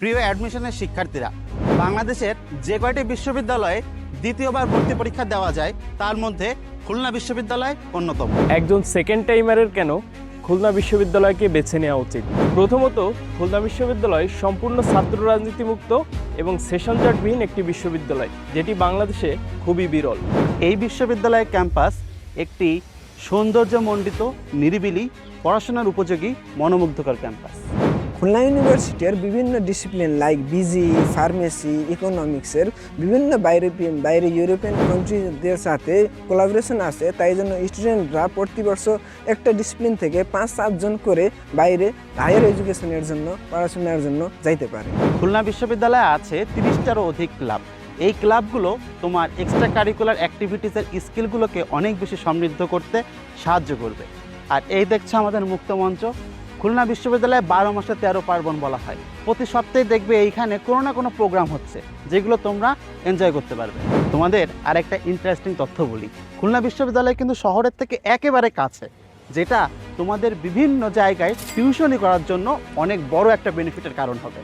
প্রিয় অ্যাডমিশনের শিক্ষার্থীরা বাংলাদেশের যে কয়টি বিশ্ববিদ্যালয়ে দ্বিতীয়বার ভর্তি পরীক্ষা দেওয়া যায় তার মধ্যে খুলনা বিশ্ববিদ্যালয় অন্যতম। একজন সেকেন্ড টাইমারের কেন খুলনা বিশ্ববিদ্যালয়কে বেছে নেওয়া উচিত? প্রথমত খুলনা বিশ্ববিদ্যালয় সম্পূর্ণ ছাত্র রাজনীতিমুক্ত এবং সেশন জটবিহীন একটি বিশ্ববিদ্যালয় যেটি বাংলাদেশে খুবই বিরল। এই বিশ্ববিদ্যালয়ের ক্যাম্পাস একটি সৌন্দর্যমণ্ডিত নিরিবিলি পড়াশোনার উপযোগী মনোমুগ্ধকর ক্যাম্পাস। খুলনা ইউনিভার্সিটির বিভিন্ন ডিসিপ্লিন লাইক বিজি ফার্মেসি ইকোনমিক্সের বিভিন্ন বাইরে বাইরে ইউরোপিয়ান কান্ট্রিদের সাথে কোলাবোরেশন আছে। তাই জন্য স্টুডেন্টরা প্রতি একটা ডিসিপ্লিন থেকে পাঁচ সাতজন করে বাইরে হায়ার এডুকেশনের জন্য, পড়াশোনার জন্য যাইতে পারে। খুলনা বিশ্ববিদ্যালয়ে আছে তিরিশটারও অধিক ক্লাব এই ক্লাবগুলো তোমার এক্সট্রা কারিকুলার অ্যাক্টিভিটিসের স্কিলগুলোকে অনেক বেশি সমৃদ্ধ করতে সাহায্য করবে। আর এই দেখছ আমাদের মুক্ত মঞ্চ। খুলনা বিশ্ববিদ্যালয়ে বারো মাসে তেরো পার্বণ বলা হয়। প্রতি সপ্তাহে দেখবে এইখানে কোনো না কোনো প্রোগ্রাম হচ্ছে, যেগুলো তোমরা এনজয় করতে পারবে। তোমাদের আর একটা ইন্টারেস্টিং তথ্য বলি। খুলনা বিশ্ববিদ্যালয় কিন্তু শহরের থেকে একেবারে কাছে, যেটা তোমাদের বিভিন্ন জায়গায় টিউশনি করার জন্য অনেক বড় একটা বেনিফিটের কারণ হবে।